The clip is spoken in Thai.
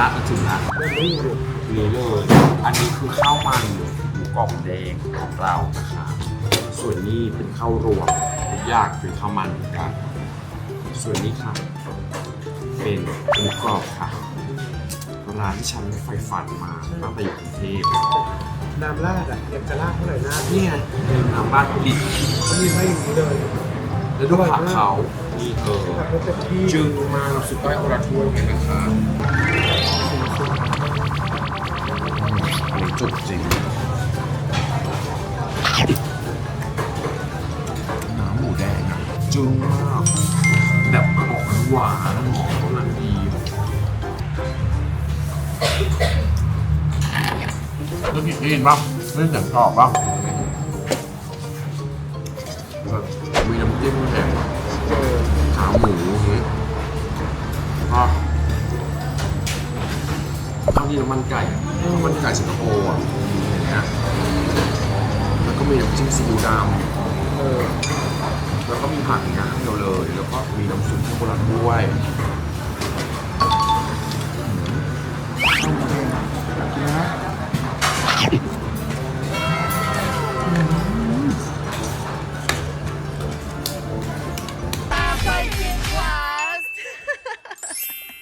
ละถึงละยังไม่อยู่นี่เลยอันนี้คือข้าวมันหมูกรอบแดงของเรานะคะส่วนนี้เป็นข้าวรวมทุกอย่างเป็นข้าวมันเหมือนกัน ส่วนนี้ค่ะเป็นหมูกรอบค่ะร้านที่ฉันไฟฝันมาตั้งแต่อยู่กรุงเทพน้ำราดอะอยากจะราดเท่าไหร่หน้านี่ไงเป็นน้ำราดดิบเขามีให้อย่างนี้เลยแล้วดูผักเขานี่เออผักก็เต็มที่จึงมาเราสุดใต้โอราทัวร์กันนะคะ จุกจริงน้ำหมูแดงอะจึงมากแบบออกหวานหอมกำลังดีแล้วพี่ได้ยินป่ะไม่ได้เสียงกรอบป่ะแบบมีน้ำจิ้มแห้งเออขาหมูอย่างนี้ ก็ข้าวที่น้ำมันไก่อะน้ำมันไก่สิงคโปร์อะอย่างเงี้ยแล้วก็มีน้ำจิ้มซีอิ๊วดเออำแล้วก็มีผักอย่างเงี้ยเดียวเลย แล้วก็มีน้ำซุปข้าวโบราณด้วย